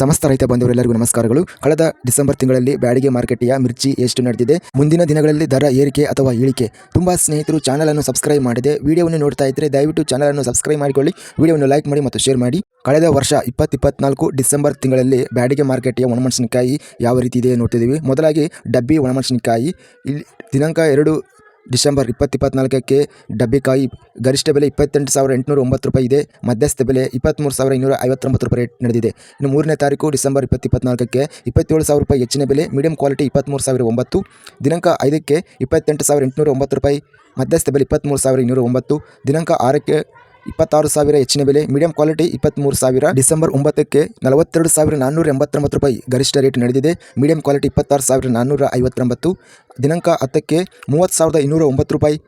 ಸಮಸ್ತ ರೈತ ಬಂಧುಗಳೆಲ್ಲರಿಗೂ ನಮಸ್ಕಾರಗಳು. ಕಳೆದ ಡಿಸೆಂಬರ್ ತಿಂಗಳಲ್ಲಿ ಬ್ಯಾಡಿಗೆ ಮಾರ್ಕೆಟಿಯ ಮಿರ್ಚಿ ಎಷ್ಟು ನಡೆದಿದೆ? ಮುಂದಿನ ದಿನಗಳಲ್ಲಿ ದರ ಏರಿಕೆ ಅಥವಾ ಇಳಿಕೆ? ತುಂಬಾ ಸ್ನೇಹಿತರು ಚಾನಲ್ ಅನ್ನು ಸಬ್ಸ್ಕ್ರೈಬ್ ಮಾಡಿದೆ. ವಿಡಿಯೋವನ್ನು ನೋಡ್ತಾ ಇದ್ದರೆ ದಯವಿಟ್ಟು ಚಾನಲ್ ಅನ್ನು ಸಬ್ಸ್ಕ್ರೈಬ್ ಮಾಡಿಕೊಳ್ಳಿ. ವಿಡಿಯೋವನ್ನು ಲೈಕ್ ಮಾಡಿ ಮತ್ತು ಶೇರ್ ಮಾಡಿ. ಕಳೆದ ವರ್ಷ ಇಪ್ಪತ್ತಿಪ್ಪತ್ನಾಲ್ಕು ಡಿಸೆಂಬರ್ ತಿಂಗಳಲ್ಲಿ ಬ್ಯಾಡಿಗೆ ಮಾರ್ಕೆಟಿಯ ಒಣಮೆಣಸಿನಕಾಯಿ ಯಾವ ರೀತಿ ಇದೆ ನೋಡ್ತಿದ್ದೀವಿ. ಮೊದಲಾಗಿ ಡಬ್ಬಿ ಒಣಮೆಣಸಿನಕಾಯಿ. ಇಲ್ಲಿ ದಿನಾಂಕ ಎರಡು ಡಿಸೆಂಬರ್ ಇಪ್ಪತ್ತಿಪ್ಪತ್ನಾಲ್ಕಕ್ಕೆ ಡಬ್ಬಿಕಾಯಿ ಗರಿಷ್ಠ ಬೆಲೆ ಇಪ್ಪತ್ತೆಂಟು ಸಾವಿರ ಎಂಟುನೂರ ಒಂಬತ್ತು ರೂಪಾಯಿ ಇದೆ. ಮಧ್ಯಸ್ಥ ಬೆಲೆ ಇಪ್ಪತ್ತ್ಮೂರು ಸಾವಿರ ಇನ್ನೂರ ಐವತ್ತೊಂಬತ್ತು ರೂಪಾಯಿ ರೇಟ್ ನಡೆದಿದೆ. ಇನ್ನು ಮೂರನೇ ತಾರೀಕು ಡಿಸೆಂಬರ್ ಇಪ್ಪತ್ತಿಪ್ಪತ್ನಾಲ್ಕಕ್ಕೆ ಇಪ್ಪತ್ತೇಳು ಸಾವಿರ ರೂಪಾಯಿ ಹೆಚ್ಚಿನ ಬೆಲೆ, ಮೀಡಿಯಂ ಕ್ವಾಲಿಟಿ ಇಪ್ಪತ್ತ್ಮೂರು ಸಾವಿರ ಒಂಬತ್ತು, ದಿನಾಂಕ ಐದಕ್ಕೆ ಇಪ್ಪತ್ತೆಂಟು ಸಾವಿರ ಎಂಟುನೂರ ಒಂಬತ್ತು ರೂಪಾಯಿ, ಮಧ್ಯಸ್ಥ ಬೆಲೆ ಇಪ್ಪತ್ತ್ಮೂರು ಸಾವಿರ ಇನ್ನೂರ ಒಂಬತ್ತು, ದಿನಾಂಕ ಆರಕ್ಕೆ ಇಪ್ಪತ್ತಾರು ಸಾವಿರ ಹೆಚ್ಚಿನ ಬೆಲೆ, ಮೀಡಿಯಂ ಕ್ವಾಲಿಟಿ ಇಪ್ಪತ್ತ್ಮೂರು ಸಾವಿರ, ಡಿಸೆಂಬರ್ ಒಂಬತ್ತಕ್ಕೆ ನಲವತ್ತೆರಡು ಸಾವಿರ ನಾನ್ನೂರ ಎಂಬತ್ತೊಂಬತ್ತು ರೂಪಾಯಿ ಗರಿಷ್ಠ ರೇಟ್ ನಡೆದಿದೆ, ಮೀಡಿಯಂ ಕ್ವಾಲಿಟಿ ಇಪ್ಪತ್ತಾರು ಸಾವಿರ ನಾನ್ನೂರ ಐವತ್ತೊಂಬತ್ತು ದಿನಾಂಕ ಹತ್ತಕ್ಕೆ ಮೂವತ್ತು ಸಾವಿರದ ಇನ್ನೂರ ಒಂಬತ್ತು ರೂಪಾಯಿ.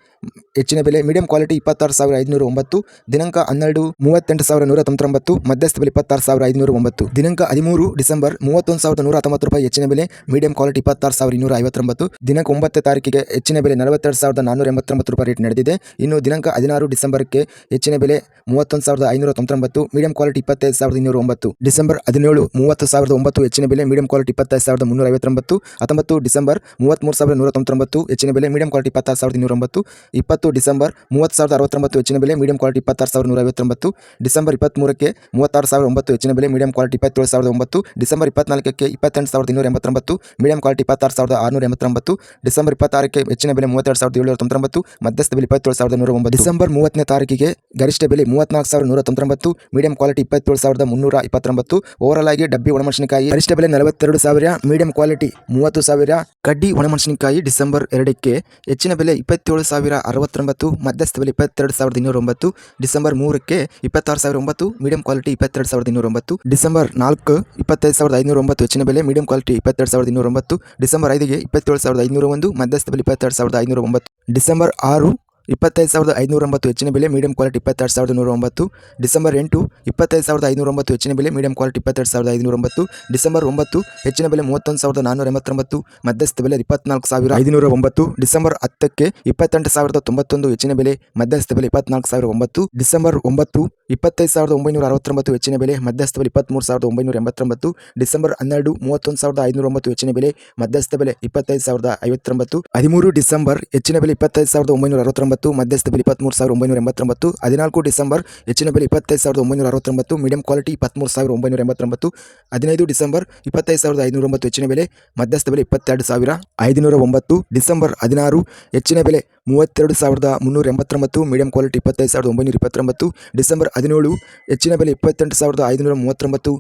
ಹೆಚ್ಚಿನ ಬೆಲೆ ಮೀಡಿಯಂ ಕ್ವಾಲಿಟಿ ಇಪ್ಪತ್ತಾರು ಸಾವಿರ ಐದುನೂರ ಒಂಬತ್ತು. ದಿನಾಂಕ ಹನ್ನೆರಡು ಮೂವತ್ತೆಂಟು ಸಾವಿರ ನೂರ ತೊಂಬತ್ತೊಂಬತ್ತು. ಮಧ್ಯಸ್ಥ ಬೆಲೆ ಇಪ್ಪತ್ತಾರು ಸಾವಿರ ಐದುನೂರ ಒಂಬತ್ತು. ದಿನಾಂಕ ಹದಿಮೂರು ಡಿಸೆಂಬರ್ ಮೂವತ್ತೊಂದು ಸಾವಿರದ ನೂರ ಹತ್ತೊಂಬತ್ತು ರೂಪಾಯಿ ಹೆಚ್ಚಿನ ಬೆಲೆ ಮೀಡಿಯಂ ಕ್ವಾಲಿಟಿ ಇಪ್ಪತ್ತಾರು ಸಾವಿರ ಇನ್ನೂರ ಐವತ್ತೊಂಬತ್ತು. ದಿನಾಂಕ ಒಂಬತ್ತು ತಾರೀಕಿಗೆ ಹೆಚ್ಚಿನ ಬೆಲೆ ನಲವತ್ತೆರಡು ಸಾವಿರದ ನಾನ್ನೂರ ಎಂಬತ್ತೊಂಬತ್ತು ರೂಪಾಯಿ ರೇಟ್ ನಡೆದಿದೆ. ಇನ್ನು ದಿನಾಂಕ ಹದಿನಾರು ಡಿಸೆಂಬರ್ಗೆ ಹೆಚ್ಚಿನ ಬೆಲೆ ಮೂವತ್ತೊಂದು ಸಾವಿರದ ಐನೂರ ತೊಂಬತ್ತೊಂಬತ್ತು ಮೀಡಿಯಂ ಕ್ವಾಲಿಟಿ ಇಪ್ಪತ್ತೈದು ಸಾವಿರದ ಇನ್ನೂರ ಒಂಬತ್ತು. ಡಿಸೆಂಬರ್ ಹದಿನೇಳು ಮೂವತ್ತು ಸಾವಿರದ ಒಂಬತ್ತು, ಹೆಚ್ಚಿನ ಬೆಲೆ ಮೀಡಿಯಂ ಕ್ವಾಲಿಟಿ ಇಪ್ಪತ್ತೈದು ಸಾವಿರದ ಮುನ್ನೂರ ಐವತ್ತೊಂಬತ್ತು. ಹತ್ತೊಂಬತ್ತು ಡಿಸೆಂಬರ್ ಮೂವತ್ತ್ಮೂರು ಸಾವಿರದ ನೂರ ತೊಂಬತ್ತೊಂಬತ್ತು ಹೆಚ್ಚಿನ ಬೆಲೆ ಮೀಡಿಯಂ ಕ್ವಾಲಿಟಿ ಇಪ್ಪತ್ತಾರು ಸಾವಿರದ ಇನ್ನೂರ ಒಂಬತ್ತು ಇಪ್ಪತ್ತು ಡಿಸೆಂಬರ್ ಮೂವತ್ತು ಸಾವಿರದ ಅರವತ್ತೊಂಬತ್ತು, ಹೆಚ್ಚಿನ ಬೆಲೆ ಮೀಡಿಯಂ ಕ್ವಾಲಿಟಿ ಇಪ್ಪತ್ತಾರು ಸಾವಿರದ ನೂರ ಐವತ್ತೊಂಬತ್ತು ಡಿಸೆಂಬರ್ ಇಪ್ಪತ್ತ್ಮೂರಕ್ಕೆ ಮೂವತ್ತಾರು ಸಾವಿರದ ಒಂಬತ್ತು, ಹೆಚ್ಚಿನ ಬೆಲೆ ಮೀಡಿಯಂ ಕ್ವಾಲಿಟಿ ಇಪ್ಪತ್ತೇಳು ಸಾವಿರದ ಒಂಬತ್ತು. ಡಿಸೆಂಬರ್ ಇಪ್ಪತ್ನಾಲ್ಕಕ್ಕೆ ಇಪ್ಪತ್ತೆಂಟು ಸಾವಿರದ ಇನ್ನೂರ ಎಂಬತ್ತೊಂಬತ್ತು ಮೀಡಿಯಂ ಕ್ವಾಲಿಟಿ ಇಪ್ಪತ್ತಾರು ಸಾವಿರದ ಆರುನೂರ ಎಂಬತ್ತೊಂಬತ್ತು ಡಿಸೆಂಬರ್ ಇಪ್ಪತ್ತಾರಕ್ಕೆ ಹೆಚ್ಚಿನ ಬೆಲೆ, ಮೂವತ್ತೆರಡು ಸಾವಿರದ ಏಳುನೂರ ತೊಂಬತ್ತೊಂಬತ್ತು ಮಧ್ಯಸ್ಥ ಬೆಲೆ, ಇಪ್ಪತ್ತೇಳು ಸಾವಿರದ ನೂರ ಒಂಬತ್ತು ಡಿಸೆಂಬರ್ ಮೂವತ್ತನೇ ತಾರೀಕಿಗೆ ಗರಿಷ್ಠ ಬೆಲೆ, ಮೂವತ್ನಾಲ್ಕು ಸಾವಿರದ ನೂರ ತೊಂಬತ್ತೊಂಬತ್ತು ಮೀಡಿಯಂ ಕ್ವಾಲಿಟಿ ಇಪ್ಪತ್ತೇಳು ಸಾವಿರದ ಮುನ್ನೂರ ಇಪ್ಪತ್ತೊಂಬತ್ತು. ಓವರಾಲ್ ಆಗಿ ಡಬ್ಬಿ ಒಣಮೆಣಸಿನಕಾಯಿ. ಗರಿಷ್ಠ ಬೆಲೆ ನಲವತ್ತೆರಡು ಸಾವಿರ ಮೀಡಿಯಂ ಕ್ವಾಲಿಟಿ ಮೂವತ್ತು ಸಾವಿರ. ಕಡ್ಡಿ ಒಣಮೆಣಸಿನಕಾಯಿ. ಡಿಸೆಂಬರ್ ಎರಡಕ್ಕೆ ಹೆಚ್ಚಿನ ಬೆಲೆ ಇಪ್ಪತ್ತೇಳು ಸಾವಿರ ಅರವತ್ತೊಂಬತ್ತು, ಮಧ್ಯಸ್ಥ ಬೆಲೆ ಇಪ್ಪತ್ತೆರಡು ಸಾವಿರದ ಇನ್ನೂರ ಒಂಬತ್ತು ಡಿಸೆಂಬರ್ ಮೂರಕ್ಕೆ ಇಪ್ಪತ್ತಾರು ಸಾವಿರ ಒಂಬತ್ತು ಮೀಡಿಯಂ ಕ್ವಾಲಿಟಿ ಇಪ್ಪತ್ತೆರಡು ಸಾವಿರದ ಇನ್ನೂರ ಒಂಬತ್ತು ಡಿಸೆಂಬರ್ ನಾಲ್ಕು ಇಪ್ಪತ್ತೈದು ಸಾವಿರದ ಐನೂರ ಒಂಬತ್ತು ಹೆಚ್ಚಿನ ಬೆಲೆ ಮೀಡಿಯಂ ಕ್ವಾಲಿಟಿ ಇಪ್ಪತ್ತೆರಡು ಸಾವಿರದ ಇನ್ನೂರ ಒಂಬತ್ತು ಡಿಸೆಂಬರ್ ಐದಿಗೆ ಇಪ್ಪತ್ತೇಳು ಸಾವಿರದ ಐನೂರ ಒಂದು ಮಧ್ಯಸ್ಥ ಬೆಲೆ ಇಪ್ಪತ್ತೆರಡು ಸಾವಿರದ ಐನೂರ ಒಂಬತ್ತು ಡಿಸೆಂಬರ್ ಆರು ಇಪ್ಪತ್ತೈದು ಸಾವಿರದ ಐನೂರ ಒಂಬತ್ತು ಹೆಚ್ಚಿನ ಬೆಲೆ ಮೀಡಿಯಂ ಕ್ವಾಲಿಟಿ ಇಪ್ಪತ್ತೆರಡು ಸಾವಿರದ ನೂರ ಒಂಬತ್ತು ಡಿಸೆಂಬರ್ ಎಂಟು, ಇಪ್ಪತ್ತೈದು ಸಾವಿರದ ಐನೂರ ಒಂಬತ್ತು ಹೆಚ್ಚಿನ ಬೆಲೆ ಮೀಡಿಯಂ ಕ್ವಾಲಿಟಿ ಇಪ್ಪತ್ತೆರಡು ಸಾವಿರದ ಐನೂರ ಒಂಬತ್ತು ಡಿಸೆಂಬರ್ ಒಂಬತ್ತು, ಹೆಚ್ಚಿನ ಬೆಲೆ, ಮೂವತ್ತೊಂದು ಸಾವಿರದ ನಾನ್ನೂರ ಎಂಬತ್ತೊಂಬತ್ತು ಮಧ್ಯಸ್ಥ ಬೆಲೆ, ಇಪ್ಪತ್ನಾಲ್ಕು ಸಾವಿರ ಐದುನೂರ ಒಂಬತ್ತು ಡಿಸೆಂಬರ್ ಹತ್ತಕ್ಕೆ, ಇಪ್ಪತ್ತೆಂಟು ಸಾವಿರದ ತೊಂಬತ್ತೊಂದು ಹೆಚ್ಚಿನ ಬೆಲೆ, ಮಧ್ಯಸ್ಥ ಬೆಲೆ, ಇಪ್ಪತ್ನಾಲ್ಕು ಸಾವಿರ ಒಂಬತ್ತು. ಡಿಸೆಂಬರ್ ಒಂಬತ್ತು, ಇಪ್ಪತ್ತೈದು ಸಾವಿರದ ಒಂಬೈನೂರ ಅರವತ್ತೊಂಬತ್ತು ಹೆಚ್ಚಿನ ಬೆಲೆ, ಮಧ್ಯಸ್ಥ ಬೆಲೆ, ಇಪ್ಪತ್ತ್ಮೂರು ಸಾವಿರದ ಒಂಬೈನೂರ ಎಂಬತ್ತೊಂಬತ್ತು ಡಿಸೆಂಬರ್ ಹನ್ನೆರಡು, ಮೂವತ್ತೊಂದು ಸಾವಿರದ ಐನೂರ ಒಂಬತ್ತು ಹೆಚ್ಚಿನ ಬೆಲೆ, ಮಧ್ಯಸ್ಥ ಬೆಲೆ, ಇಪ್ಪತ್ತೈದು ಸಾವಿರದ ಐವತ್ತೊಂಬತ್ತು. ಹದಿಮೂರು ಡಿಸೆಂಬರ್ ಹೆಚ್ಚಿನ ಬೆಲೆ, ಇಪ್ಪತ್ತೈದು ಸಾವಿರದ ಒಂಬೈನೂರ ಅರವತ್ತೊಂಬತ್ತು. ಮಧ್ಯಸ್ಥ ಬೆಲೆ ಇಪ್ಪತ್ತ್ಮೂರು ಸಾವಿರದ ಒಂಬೈನೂರ ಎಂಬತ್ತೊಂಬತ್ತು, ಹದಿನಾಲ್ಕು ಡಿಸೆಂಬರ್, ಹೆಚ್ಚಿನ ಬೆಲೆ ಇಪ್ಪತ್ತೈದು ಸಾವಿರದ ಒಂಬೈನೂರ ಅರವತ್ತೊಂಬತ್ತು, ಮೀಡಿಯಂ ಕ್ವಾಲಿಟಿ ಇಪ್ಪತ್ತ್ಮೂರು ಸಾವಿರ ಒಂಬೈನೂರ ಎಂಬತ್ತೊಂಬತ್ತು, ಹದಿನೈದು ಡಿಸೆಂಬರ್, ಇಪ್ಪತ್ತೈದು ಸಾವಿರದ ಐನೂರ ಒಂಬತ್ತು, ಹೆಚ್ಚಿನ ಬೆಲೆ ಮಧ್ಯಸ್ಥ ಬೆಲೆ ಇಪ್ಪತ್ತೆರಡು ಸಾವಿರ, ಐದುನೂರ ಒಂಬತ್ತು, ಡಿಸೆಂಬರ್ ಹದಿನಾರು, ಹೆಚ್ಚಿನ ಬೆಲೆ ಮೂವತ್ತೆರಡು ಸಾವಿರದ ಮುನ್ನೂರ ಎಂಬತ್ತೊಂಬತ್ತು, ಮೀಡಿಯಂ ಕ್ವಾಲಿಟಿ ಇಪ್ಪತ್ತೈದು ಸಾವಿರದ ಒಂಬೈನೂರ ಇಪ್ಪತ್ತೊಂಬತ್ತು, ಡಿಸೆಂಬರ್ ಹದಿನೇಳು, ಹೆಚ್ಚಿನ ಬೆಲೆ ಇಪ್ಪತ್ತೆಂಟು ಸಾವಿರದ ಐದುನೂರ ಮೂವತ್ತೊಂಬತ್ತು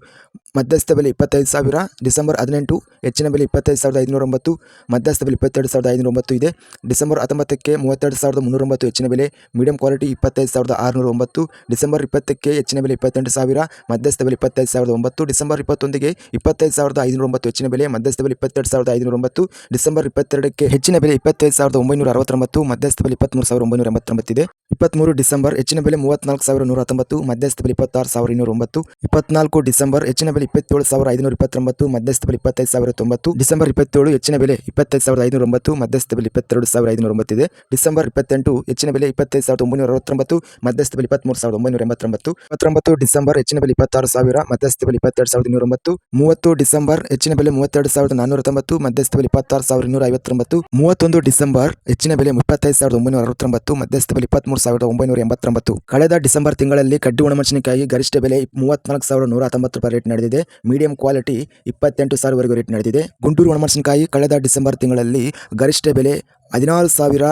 ಮಧ್ಯಸ್ಥ ಬೆಲೆ ಇಪ್ಪತ್ತೈದು ಸಾವಿರ, ಡಿಸೆಂಬರ್ ಹದಿನೆಂಟು, ಹೆಚ್ಚಿನ ಬೆಲೆ ಇಪ್ಪತ್ತೈದು ಸಾವಿರದ ಐದುನೂರ ಒಂಬತ್ತು ಮಧ್ಯಸ್ಥ ಬೆಲೆ ಇಪ್ಪತ್ತೆರಡು ಸಾವಿರದ ಐನೂರ ಒಂಬತ್ತು ಇದೆ. ಡಿಸೆಂಬರ್ ಹತ್ತೊಂಬತ್ತಕ್ಕೆ ಮೂವತ್ತೆರಡು ಸಾವಿರದ ಮುನ್ನೂರೊಂಬತ್ತು ಹೆಚ್ಚಿನ ಬೆಲೆ, ಮೀಡಿಯಂ ಕ್ವಾಲಿಟಿ ಇಪ್ಪತ್ತೈದು ಸಾವಿರದ ಆರುನೂರ ಒಂಬತ್ತು ಡಿಸೆಂಬರ್ ಇಪ್ಪತ್ತಕ್ಕೆ ಹೆಚ್ಚಿನ ಬೆಲೆ ಇಪ್ಪತ್ತೆಂಟು ಸಾವಿರ, ಮಧ್ಯಸ್ಥ ಬೆಲೆ ಇಪ್ಪತ್ತೈದು ಸಾವಿರದ ಒಂಬತ್ತು, ಡಿಸೆಂಬರ್ ಇಪ್ಪತ್ತೊಂದಿಗೆ ಇಪ್ಪತ್ತೈದು ಸಾವಿರದ ಐನೂರ ಒಂಬತ್ತು ಹೆಚ್ಚಿನ ಬೆಲೆ, ಮಧ್ಯಸ್ಥ ಬೆಲೆ ಇಪ್ಪತ್ತೆರಡು ಸಾವಿರದ ಐನೂರ ಒಂಬತ್ತು ಡಿಸೆಂಬರ್ ಇಪ್ಪತ್ತೆರಡಕ್ಕೆ ಹೆಚ್ಚಿನ ಬೆಲೆ ಇಪ್ಪತ್ತೈದು ಸಾವಿರದ ಒಂಬೈನೂರ ಅರವತ್ತೊಂಬತ್ತು, ಮಧ್ಯಸ್ಥ ಬೆಲೆ ಇಪ್ಪತ್ತ್ಮೂರು ಸಾವಿರದ ಒಂಬೈನೂರ ಎಂಬತ್ತೊಂಬತ್ತಿದೆ ಇಪ್ಪತ್ತ್ಮೂರು ಡಿಸೆಂಬರ್, ಹೆಚ್ಚಿನ ಬೆಲೆ ಮೂವತ್ನಾಲ್ಕು ಸಾವಿರ ನೂರ ಹತ್ತೊಂಬತ್ತು, ಮಧ್ಯಸ್ಥ ಬೆಲೆ ಇಪ್ಪತ್ತಾರು ಸಾವಿರ ಇನ್ನೂರ ಒಂಬತ್ತು. ಇಪ್ಪತ್ನಾಲ್ಕು ಡಿಸೆಂಬರ್, ಹೆಚ್ಚಿನ ಬೆಲೆ ಇಪ್ಪತ್ತೇಳು ಸಾವಿರ ಐನೂರ ಇಪ್ಪತ್ತೊಂಬತ್ತು, ಮಧ್ಯಸ್ಥ ಬೆಲೆ ಇಪ್ಪತ್ತೈದು ಸಾವಿರ ತೊಂಬತ್ತು. ಡಿಸೆಂಬರ್ ಇಪ್ಪತ್ತೇಳು, ಹೆಚ್ಚಿನ ಬೆಲೆ ಇಪ್ಪತ್ತೈದು ಸಾವಿರದ ಐನೂರ ಒಂಬತ್ತು, ಮಧ್ಯಸ್ಥ ಬೆಲೆ ಇಪ್ಪತ್ತೆರಡು ಸಾವಿರ ಐನೂರ ಒಂಬತ್ತಿದೆ. ಡಿಸೆಂಬರ್ ಇಪ್ಪತ್ತೆಂಟು, ಹೆಚ್ಚಿನ ಬೆಲೆ ಇಪ್ಪತ್ತೈದು ಸಾವಿರದ ಒಂಬೈನೂರ ಅರವತ್ತೊಂಬತ್ತು, ಮಧ್ಯಸ್ಥ ಬೆಲೆ ಇಪ್ಪತ್ತ್ಮೂರು ಸಾವಿರದ ಒಂಬೈನೂರ ಎಂಬತ್ತೊಂಬತ್ತು. ಇಪ್ಪತ್ತೊಂಬತ್ತು ಡಿಸೆಂಬರ್, ಹೆಚ್ಚಿನ ಬೆಲೆ ಇಪ್ಪತ್ತಾರು ಸಾವಿರ, ಮಧ್ಯಸ್ಥ ಬೆಲೆ ಇಪ್ಪತ್ತೆರಡು ಸಾವಿರದ ಇನ್ನೂರ ಒಂಬತ್ತು. ಮೂವತ್ತು ಡಿಸೆಂಬರ್, ಹೆಚ್ಚಿನ ಬೆಲೆ ಮೂವತ್ತೆರಡು ಸಾವಿರದ ನಾನ್ನೂರ ತೊಂಬತ್ತು, ಮಧ್ಯಸ್ಥ ಬೆಲೆ ಇಪ್ಪತ್ತಾರು ಸಾವಿರ ಇನ್ನೂರ ಐವತ್ತೊಂಬತ್ತು. ಮೂವತ್ತೊಂದು ಡಿಸೆಂಬರ್, ಹೆಚ್ಚಿನ ಬೆಲೆ ಇಪ್ಪತ್ತೈದು ಸಾವಿರದ ಒಂಬೈನೂರ ಅರವತ್ತೊಂಬತ್ತು, ಮಧ್ಯಸ್ಥ ಬೆಲೆ ಇಪ್ಪತ್ತ್ಮೂರು ಸಾವಿರದ ಒಂಬೈನೂರ ಎಂಬತ್ತೊಂಬತ್ತು. ಕಳೆದ ಡಿಸೆಂಬರ್ ತಿಂಗಳಲ್ಲಿ ಕಡ್ಡಿ ಒಣಮೆಣಸಿನಕಾಯಿ ಗರಿಷ್ಠ ಬೆಲೆ ಮೂವತ್ನಾಲ್ಕು ಸಾವಿರದ ನೂರ ಹತ್ತೊಂಬತ್ತು ರೂಪಾಯಿ ರೇಟ್ ನಡೆದಿದೆ. ಮೀಡಿಯಂ ಕ್ವಾಲಿಟಿ ಇಪ್ಪತ್ತೆಂಟು ಸಾವಿರವರೆಗೂ ರೇಟ್ ನಡೆದಿದೆ. ಗುಂಟೂರು ಒಣಮೆಣಸಿನಕಾಯಿ ಕಳೆದ ಡಿಸೆಂಬರ್ ತಿಂಗಳಲ್ಲಿ ಗರಿಷ್ಠ ಬೆಲೆ ಹದಿನಾರು ಸಾವಿರ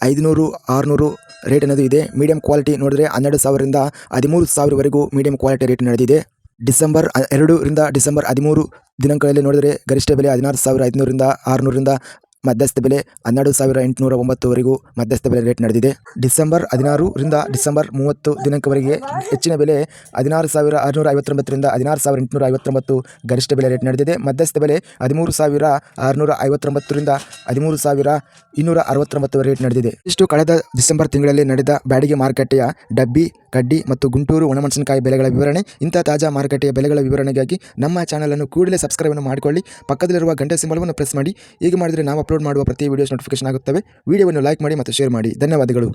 ಐದುನೂರು ಆರುನೂರು ರೇಟ್ ಅನ್ನೋದು ಇದೆ. ಮೀಡಿಯಂ ಕ್ವಾಲಿಟಿ ನೋಡಿದ್ರೆ ಹನ್ನೆರಡು ಸಾವಿರದಿಂದ ಹದಿಮೂರು ಸಾವಿರವರೆಗೂ ಮೀಡಿಯಂ ಕ್ವಾಲಿಟಿ ರೇಟ್ ನಡೆದಿದೆ. ಡಿಸೆಂಬರ್ ಎರಡರಿಂದ ಡಿಸೆಂಬರ್ ಹದಿಮೂರು ದಿನಾಂಕಗಳಲ್ಲಿ ನೋಡಿದರೆ ಗರಿಷ್ಠ ಬೆಲೆ ಹದಿನಾರು ಸಾವಿರ ಐದುನೂರಿಂದ ಆರುನೂರಿಂದ ಮಧ್ಯಸ್ಥ ಬೆಲೆ ಹನ್ನೆರಡು ಸಾವಿರ ಎಂಟುನೂರ ಒಂಬತ್ತುವರೆಗೂ ಮಧ್ಯಸ್ಥ ಬೆಲೆ ರೇಟ್ ನಡೆದಿದೆ. ಡಿಸೆಂಬರ್ ಹದಿನಾರರಿಂದ ಡಿಸೆಂಬರ್ ಮೂವತ್ತು ದಿನಾಂಕವರೆಗೆ ಹೆಚ್ಚಿನ ಬೆಲೆ ಹದಿನಾರು ಸಾವಿರ ಆರುನೂರ ಐವತ್ತೊಂಬತ್ತರಿಂದ ಹದಿನಾರು ಸಾವಿರ ಎಂಟುನೂರ ಐವತ್ತೊಂಬತ್ತು ಗರಿಷ್ಠ ಬೆಲೆ ರೇಟ್ ನಡೆದಿದೆ. ಮಧ್ಯಸ್ಥ ಬೆಲೆ ಹದಿಮೂರು ಸಾವಿರ ಆರುನೂರ ಐವತ್ತೊಂಬತ್ತರಿಂದ ಹದಿಮೂರು ಸಾವಿರ ಇನ್ನೂರ ಅರವತ್ತೊಂಬತ್ತು ರೇಟ್ ನಡೆದಿದೆ. ಇಷ್ಟು ಕಳೆದ ಡಿಸೆಂಬರ್ ತಿಂಗಳಲ್ಲಿ ನಡೆದ ಬ್ಯಾಡಿಗೆ ಮಾರುಕಟ್ಟೆಯ ಡಬ್ಬಿ, ಕಡ್ಡಿ ಮತ್ತು ಗುಂಟೂರು ಒಣಮೆಣಸಿನಕಾಯಿ ಬೆಲೆಗಳ ವಿವರಣೆ, ಇಂಥ ತಾಜಾ ಮಾರುಕಟ್ಟೆಯ ಬೆಲೆಗಳ ವಿವರಣೆಗಾಗಿ ನಮ್ಮ ಚಾನಲನ್ನು ಕೂಡಲೇ ಸಬ್ಸ್ಕ್ರೈಬನ್ನು ಮಾಡಿಕೊಳ್ಳಿ. ಪಕ್ಕದಲ್ಲಿರುವ ಗಂಟೆ ಸಿಂಬಲವನ್ನು ಪ್ರೆಸ್ ಮಾಡಿ. ಹೀಗೆ ಮಾಡಿದರೆ ನಾವು ಅಪ್ಲೋಡ್ ಮಾಡುವ ಪ್ರತಿ ವೀಡಿಯೋಸ್ ನೋಟಿಫಿಕೇಶನ್ ಆಗುತ್ತವೆ. ವಿಡಿಯೋವನ್ನು ಲೈಕ್ ಮಾಡಿ ಮತ್ತು ಶೇರ್ ಮಾಡಿ. ಧನ್ಯವಾದಗಳು.